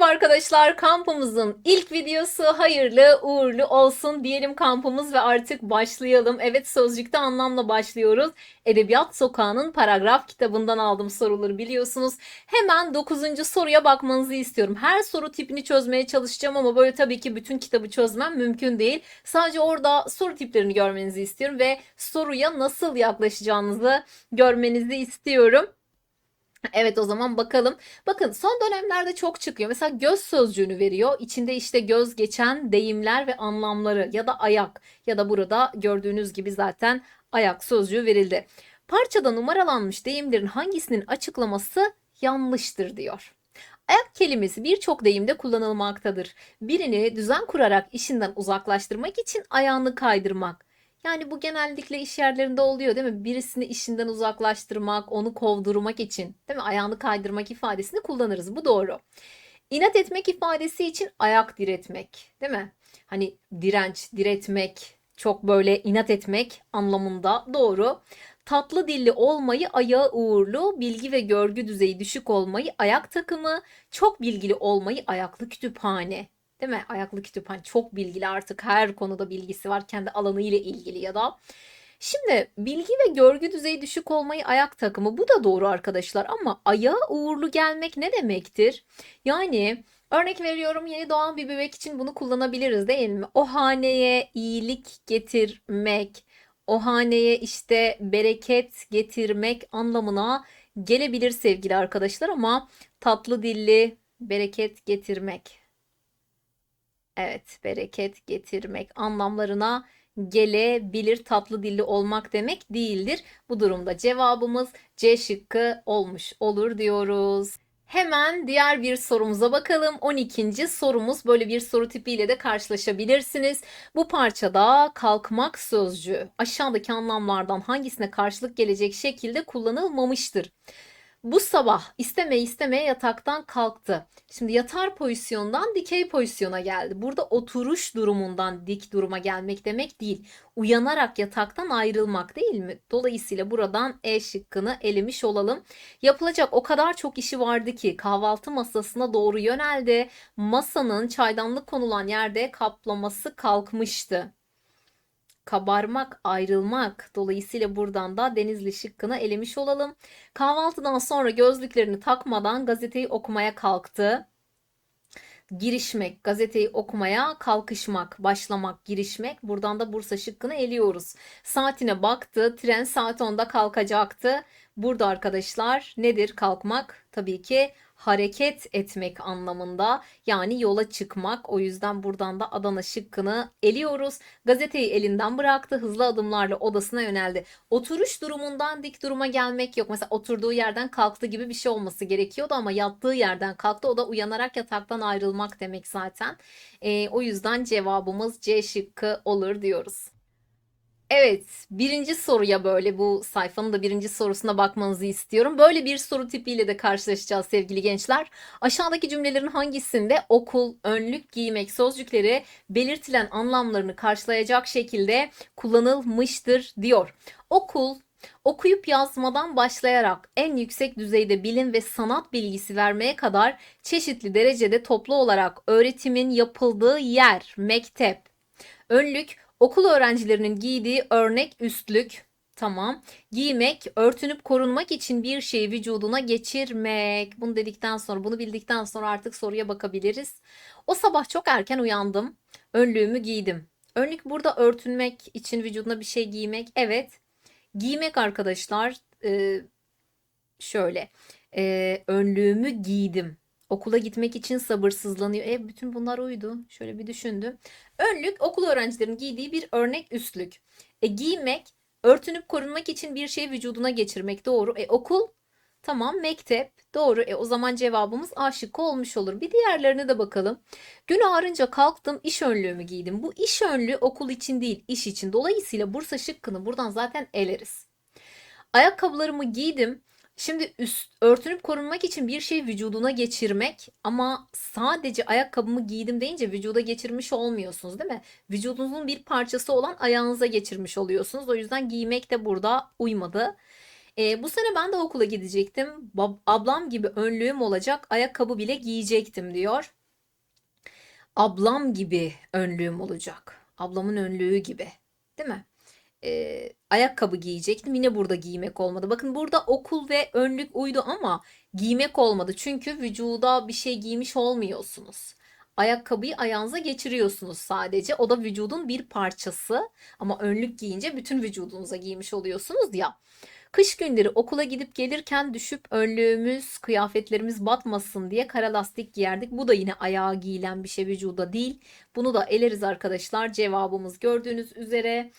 Merhaba arkadaşlar, kampımızın ilk videosu hayırlı uğurlu olsun diyelim kampımız ve artık başlayalım. Evet sözcükte anlamla başlıyoruz. Edebiyat Sokağı'nın paragraf kitabından aldım soruları biliyorsunuz. Hemen 9. soruya bakmanızı istiyorum. Her soru tipini çözmeye çalışacağım ama böyle tabii ki bütün kitabı çözmem mümkün değil. Sadece orada soru tiplerini görmenizi istiyorum ve soruya nasıl yaklaşacağınızı görmenizi istiyorum. Evet o zaman bakalım. Bakın son dönemlerde çok çıkıyor. Mesela göz sözcüğünü veriyor. İçinde işte göz geçen deyimler ve anlamları ya da ayak ya da burada gördüğünüz gibi zaten ayak sözcüğü verildi. Parçada numaralanmış deyimlerin hangisinin açıklaması yanlıştır diyor. Ayak kelimesi birçok deyimde kullanılmaktadır. Birini düzen kurarak işinden uzaklaştırmak için ayağını kaydırmak. Yani bu genellikle iş yerlerinde oluyor değil mi? Birisini işinden uzaklaştırmak, onu kovdurmak için, değil mi? Ayağını kaydırmak ifadesini kullanırız. Bu doğru. İnat etmek ifadesi için ayak diretmek, değil mi? Hani direnç, diretmek, çok böyle inat etmek anlamında doğru. Tatlı dilli olmayı ayağı uğurlu, bilgi ve görgü düzeyi düşük olmayı ayak takımı, çok bilgili olmayı ayaklı kütüphane. Değil mi? Ayaklı kütüphane çok bilgili artık her konuda bilgisi var kendi alanı ile ilgili ya da. Şimdi bilgi ve görgü düzeyi düşük olmayı ayak takımı bu da doğru arkadaşlar ama ayağa uğurlu gelmek ne demektir? Yani örnek veriyorum yeni doğan bir bebek için bunu kullanabiliriz değil mi? O haneye iyilik getirmek, o haneye işte bereket getirmek anlamına gelebilir sevgili arkadaşlar ama tatlı dilli bereket getirmek. Evet, bereket getirmek anlamlarına gelebilir. Tatlı dilli olmak demek değildir. Bu durumda cevabımız C şıkkı olmuş olur diyoruz. Hemen diğer bir sorumuza bakalım. 12. sorumuz böyle bir soru tipiyle de karşılaşabilirsiniz. Bu parçada kalkmak sözcüğü aşağıdaki anlamlardan hangisine karşılık gelecek şekilde kullanılmamıştır? Bu sabah istemeye istemeye yataktan kalktı. Şimdi yatar pozisyondan dikey pozisyona geldi. Burada oturuş durumundan dik duruma gelmek demek değil. Uyanarak yataktan ayrılmak değil mi? Dolayısıyla buradan E şıkkını elemiş olalım. Yapılacak o kadar çok işi vardı ki kahvaltı masasına doğru yöneldi. Masanın çaydanlık konulan yerde kaplaması kalkmıştı kabarmak, ayrılmak. Dolayısıyla buradan da Denizli şıkkını elemiş olalım. Kahvaltıdan sonra gözlüklerini takmadan gazeteyi okumaya kalktı. Girişmek, gazeteyi okumaya kalkışmak, başlamak, girişmek. Buradan da Bursa şıkkını eliyoruz. Saatine baktı. Tren saat 10'da kalkacaktı. Burada arkadaşlar nedir kalkmak? Tabii ki hareket etmek anlamında yani yola çıkmak. O yüzden buradan da Adana şıkkını eliyoruz. Gazeteyi elinden bıraktı. Hızlı adımlarla odasına yöneldi. Oturuş durumundan dik duruma gelmek yok. Mesela oturduğu yerden kalktı gibi bir şey olması gerekiyordu ama yattığı yerden kalktı. O da uyanarak yataktan ayrılmak demek zaten. E, o yüzden cevabımız C şıkkı olur diyoruz. Evet, birinci soruya böyle bu sayfanın da birinci sorusuna bakmanızı istiyorum. Böyle bir soru tipiyle de karşılaşacağız sevgili gençler. Aşağıdaki cümlelerin hangisinde okul, önlük giymek sözcükleri belirtilen anlamlarını karşılayacak şekilde kullanılmıştır diyor. Okul, okuyup yazmadan başlayarak en yüksek düzeyde bilim ve sanat bilgisi vermeye kadar çeşitli derecede toplu olarak öğretimin yapıldığı yer, mektep. Önlük Okul öğrencilerinin giydiği örnek üstlük. Tamam. Giymek, örtünüp korunmak için bir şeyi vücuduna geçirmek. Bunu dedikten sonra, bunu bildikten sonra artık soruya bakabiliriz. O sabah çok erken uyandım. Önlüğümü giydim. Önlük burada örtünmek için vücuduna bir şey giymek. Evet. Giymek arkadaşlar e, şöyle. E, önlüğümü giydim. Okula gitmek için sabırsızlanıyor. E bütün bunlar uydu. Şöyle bir düşündüm. Önlük okul öğrencilerinin giydiği bir örnek üstlük. E giymek, örtünüp korunmak için bir şey vücuduna geçirmek doğru. E okul Tamam mektep doğru. E o zaman cevabımız A şıkkı olmuş olur. Bir diğerlerine de bakalım. Gün ağarınca kalktım iş önlüğümü giydim. Bu iş önlüğü okul için değil iş için. Dolayısıyla Bursa şıkkını buradan zaten eleriz. Ayakkabılarımı giydim. Şimdi üst, örtünüp korunmak için bir şey vücuduna geçirmek ama sadece ayakkabımı giydim deyince vücuda geçirmiş olmuyorsunuz değil mi? Vücudunuzun bir parçası olan ayağınıza geçirmiş oluyorsunuz. O yüzden giymek de burada uymadı. E, bu sene ben de okula gidecektim. Bab- ablam gibi önlüğüm olacak, ayakkabı bile giyecektim diyor. Ablam gibi önlüğüm olacak. Ablamın önlüğü gibi. Değil mi? Ee, ayakkabı giyecektim. Yine burada giymek olmadı. Bakın burada okul ve önlük uydu ama giymek olmadı. Çünkü vücuda bir şey giymiş olmuyorsunuz. Ayakkabıyı ayağınıza geçiriyorsunuz sadece. O da vücudun bir parçası. Ama önlük giyince bütün vücudunuza giymiş oluyorsunuz ya. Kış günleri okula gidip gelirken düşüp önlüğümüz, kıyafetlerimiz batmasın diye kara lastik giyerdik. Bu da yine ayağa giyilen bir şey vücuda değil. Bunu da eleriz arkadaşlar. Cevabımız gördüğünüz üzere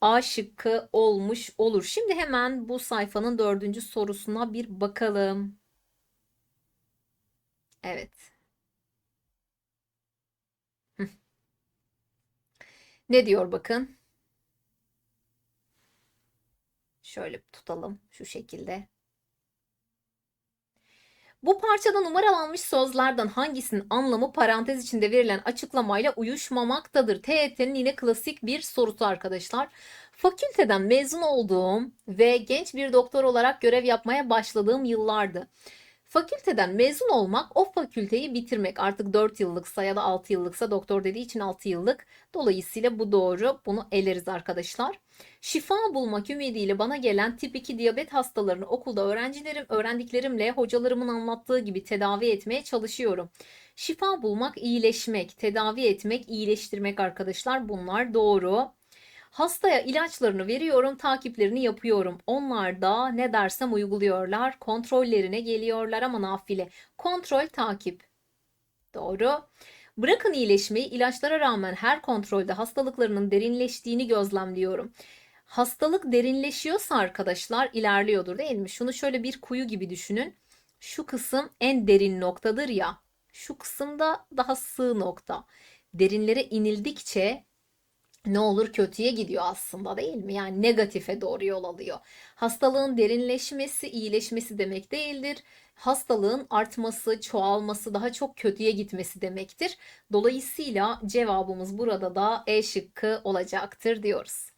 A şıkkı olmuş olur. Şimdi hemen bu sayfanın dördüncü sorusuna bir bakalım. Evet. Ne diyor bakın. Şöyle tutalım şu şekilde. Bu parçada numaralanmış sözlerden hangisinin anlamı parantez içinde verilen açıklamayla uyuşmamaktadır? TYT'nin yine klasik bir sorusu arkadaşlar. Fakülteden mezun olduğum ve genç bir doktor olarak görev yapmaya başladığım yıllardı. Fakülteden mezun olmak, o fakülteyi bitirmek artık 4 yıllıksa ya da 6 yıllıksa doktor dediği için 6 yıllık. Dolayısıyla bu doğru. Bunu eleriz arkadaşlar. Şifa bulmak ümidiyle bana gelen tip 2 diyabet hastalarını okulda öğrencilerim, öğrendiklerimle hocalarımın anlattığı gibi tedavi etmeye çalışıyorum. Şifa bulmak, iyileşmek, tedavi etmek, iyileştirmek arkadaşlar bunlar doğru. Hastaya ilaçlarını veriyorum, takiplerini yapıyorum. Onlar da ne dersem uyguluyorlar. Kontrollerine geliyorlar ama nafile. Kontrol, takip. Doğru. Bırakın iyileşmeyi, ilaçlara rağmen her kontrolde hastalıklarının derinleştiğini gözlemliyorum. Hastalık derinleşiyorsa arkadaşlar ilerliyordur değil mi? Şunu şöyle bir kuyu gibi düşünün. Şu kısım en derin noktadır ya. Şu kısımda daha sığ nokta. Derinlere inildikçe ne olur kötüye gidiyor aslında değil mi? Yani negatife doğru yol alıyor. Hastalığın derinleşmesi, iyileşmesi demek değildir. Hastalığın artması, çoğalması, daha çok kötüye gitmesi demektir. Dolayısıyla cevabımız burada da E şıkkı olacaktır diyoruz.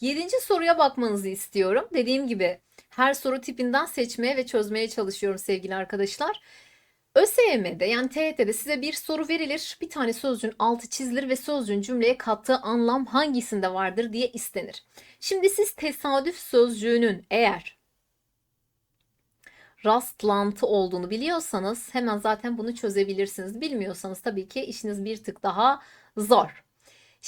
Yedinci soruya bakmanızı istiyorum. Dediğim gibi her soru tipinden seçmeye ve çözmeye çalışıyorum sevgili arkadaşlar. ÖSYM'de yani TYT'de size bir soru verilir. Bir tane sözcüğün altı çizilir ve sözcüğün cümleye kattığı anlam hangisinde vardır diye istenir. Şimdi siz tesadüf sözcüğünün eğer rastlantı olduğunu biliyorsanız hemen zaten bunu çözebilirsiniz. Bilmiyorsanız tabii ki işiniz bir tık daha zor.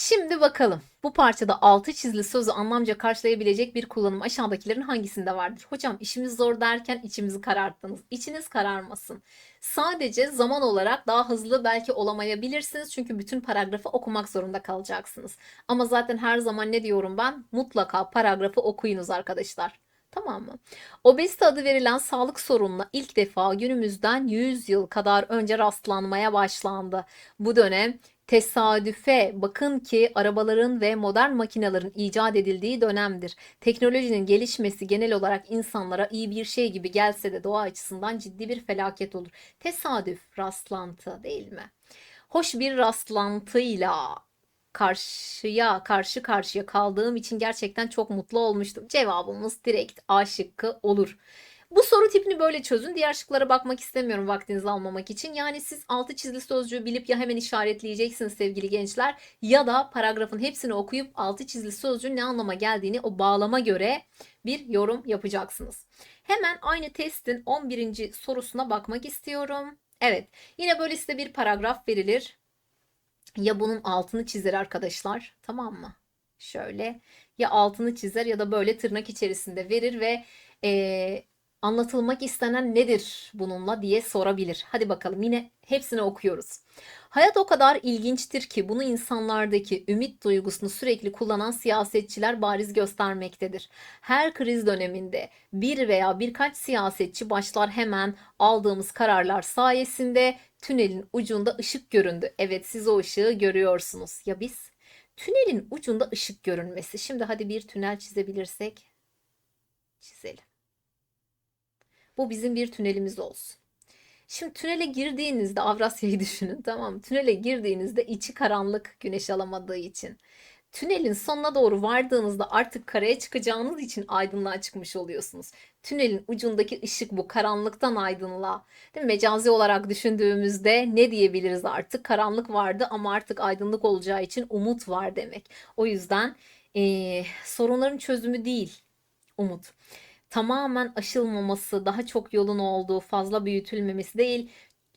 Şimdi bakalım. Bu parçada altı çizili sözü anlamca karşılayabilecek bir kullanım aşağıdakilerin hangisinde vardır? Hocam işimiz zor derken içimizi kararttınız. İçiniz kararmasın. Sadece zaman olarak daha hızlı belki olamayabilirsiniz. Çünkü bütün paragrafı okumak zorunda kalacaksınız. Ama zaten her zaman ne diyorum ben? Mutlaka paragrafı okuyunuz arkadaşlar. Tamam mı? Obezite adı verilen sağlık sorununa ilk defa günümüzden 100 yıl kadar önce rastlanmaya başlandı. Bu dönem tesadüfe bakın ki arabaların ve modern makinelerin icat edildiği dönemdir. Teknolojinin gelişmesi genel olarak insanlara iyi bir şey gibi gelse de doğa açısından ciddi bir felaket olur. Tesadüf, rastlantı değil mi? Hoş bir rastlantıyla karşıya karşı karşıya kaldığım için gerçekten çok mutlu olmuştum. Cevabımız direkt A şıkkı olur. Bu soru tipini böyle çözün. Diğer şıklara bakmak istemiyorum vaktinizi almamak için. Yani siz altı çizili sözcüğü bilip ya hemen işaretleyeceksiniz sevgili gençler ya da paragrafın hepsini okuyup altı çizili sözcüğün ne anlama geldiğini o bağlama göre bir yorum yapacaksınız. Hemen aynı testin 11. sorusuna bakmak istiyorum. Evet, yine böyle size bir paragraf verilir. Ya bunun altını çizer arkadaşlar, tamam mı? Şöyle ya altını çizer ya da böyle tırnak içerisinde verir ve e, anlatılmak istenen nedir bununla diye sorabilir. Hadi bakalım yine hepsini okuyoruz. Hayat o kadar ilginçtir ki bunu insanlardaki ümit duygusunu sürekli kullanan siyasetçiler bariz göstermektedir. Her kriz döneminde bir veya birkaç siyasetçi başlar hemen aldığımız kararlar sayesinde tünelin ucunda ışık göründü. Evet siz o ışığı görüyorsunuz. Ya biz? Tünelin ucunda ışık görünmesi. Şimdi hadi bir tünel çizebilirsek çizelim. Bu bizim bir tünelimiz olsun. Şimdi tünele girdiğinizde Avrasya'yı düşünün tamam mı? Tünele girdiğinizde içi karanlık güneş alamadığı için. Tünelin sonuna doğru vardığınızda artık karaya çıkacağınız için aydınlığa çıkmış oluyorsunuz. Tünelin ucundaki ışık bu karanlıktan aydınlığa. Değil mi? Mecazi olarak düşündüğümüzde ne diyebiliriz artık? Karanlık vardı ama artık aydınlık olacağı için umut var demek. O yüzden eee, sorunların çözümü değil umut. Tamamen aşılmaması, daha çok yolun olduğu, fazla büyütülmemesi değil,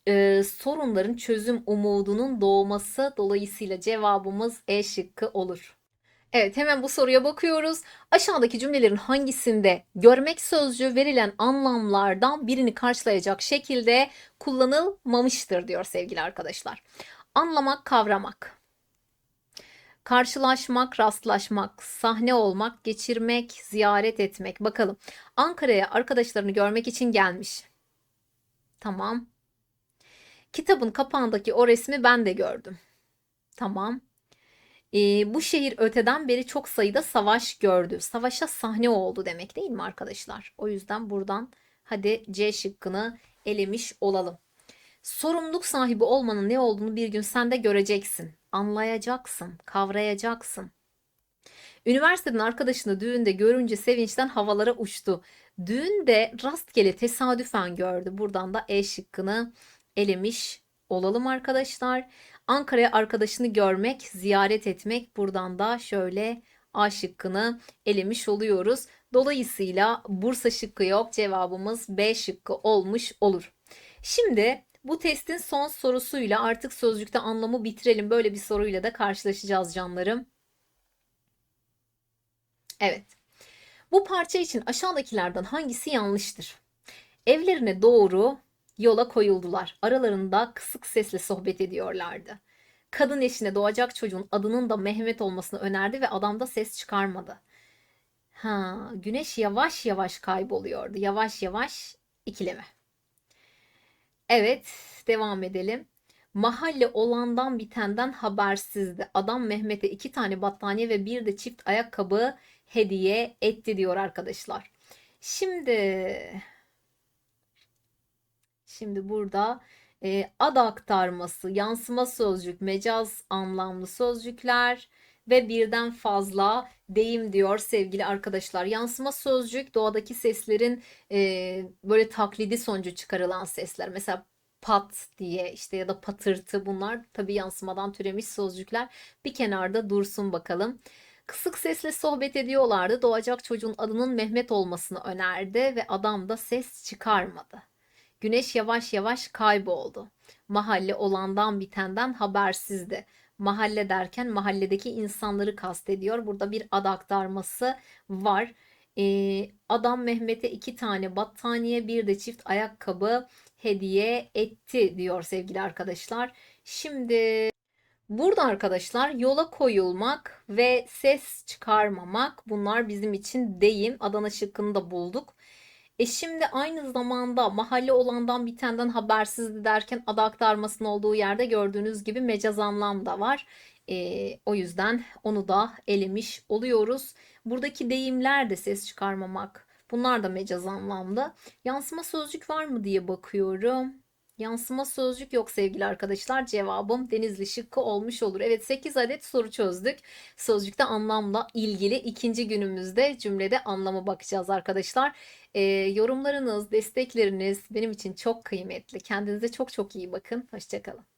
e, sorunların çözüm umudunun doğması. Dolayısıyla cevabımız E şıkkı olur. Evet, hemen bu soruya bakıyoruz. Aşağıdaki cümlelerin hangisinde görmek sözcüğü verilen anlamlardan birini karşılayacak şekilde kullanılmamıştır diyor sevgili arkadaşlar. Anlamak, kavramak. Karşılaşmak, rastlaşmak, sahne olmak, geçirmek, ziyaret etmek. Bakalım. Ankara'ya arkadaşlarını görmek için gelmiş. Tamam. Kitabın kapağındaki o resmi ben de gördüm. Tamam. Ee, bu şehir öteden beri çok sayıda savaş gördü. Savaşa sahne oldu demek değil mi arkadaşlar? O yüzden buradan hadi C şıkkını elemiş olalım. Sorumluluk sahibi olmanın ne olduğunu bir gün sen de göreceksin. Anlayacaksın, kavrayacaksın. Üniversiteden arkadaşını düğünde görünce sevinçten havalara uçtu. Düğünde rastgele tesadüfen gördü. Buradan da E şıkkını elemiş olalım arkadaşlar. Ankara'ya arkadaşını görmek, ziyaret etmek. Buradan da şöyle A şıkkını elemiş oluyoruz. Dolayısıyla Bursa şıkkı yok. Cevabımız B şıkkı olmuş olur. Şimdi bu testin son sorusuyla artık sözcükte anlamı bitirelim. Böyle bir soruyla da karşılaşacağız canlarım. Evet. Bu parça için aşağıdakilerden hangisi yanlıştır? Evlerine doğru yola koyuldular. Aralarında kısık sesle sohbet ediyorlardı. Kadın eşine doğacak çocuğun adının da Mehmet olmasını önerdi ve adam da ses çıkarmadı. Ha, güneş yavaş yavaş kayboluyordu. Yavaş yavaş ikileme. Evet, devam edelim. Mahalle olandan bitenden habersizdi. Adam Mehmet'e iki tane battaniye ve bir de çift ayakkabı hediye etti diyor arkadaşlar. Şimdi şimdi burada e, ad aktarması, yansıma sözcük, mecaz anlamlı sözcükler ve birden fazla deyim diyor sevgili arkadaşlar. Yansıma sözcük doğadaki seslerin e, böyle taklidi sonucu çıkarılan sesler. Mesela pat diye işte ya da patırtı bunlar tabii yansımadan türemiş sözcükler. Bir kenarda dursun bakalım. Kısık sesle sohbet ediyorlardı. Doğacak çocuğun adının Mehmet olmasını önerdi ve adam da ses çıkarmadı. Güneş yavaş yavaş kayboldu. Mahalle olandan bitenden habersizdi. Mahalle derken mahalledeki insanları kastediyor. Burada bir ad aktarması var. Ee, adam Mehmet'e iki tane battaniye bir de çift ayakkabı hediye etti diyor sevgili arkadaşlar. Şimdi burada arkadaşlar yola koyulmak ve ses çıkarmamak bunlar bizim için deyim. Adana şıkkını da bulduk. E şimdi aynı zamanda mahalle olandan bitenden habersizdi derken ad aktarmasının olduğu yerde gördüğünüz gibi mecaz anlam da var. E, o yüzden onu da elemiş oluyoruz. Buradaki deyimler de ses çıkarmamak. Bunlar da mecaz anlamda. Yansıma sözcük var mı diye bakıyorum. Yansıma sözcük yok sevgili arkadaşlar. Cevabım Denizli şıkkı olmuş olur. Evet 8 adet soru çözdük. Sözcükte anlamla ilgili ikinci günümüzde cümlede anlamı bakacağız arkadaşlar. Ee, yorumlarınız, destekleriniz benim için çok kıymetli. Kendinize çok çok iyi bakın. Hoşçakalın.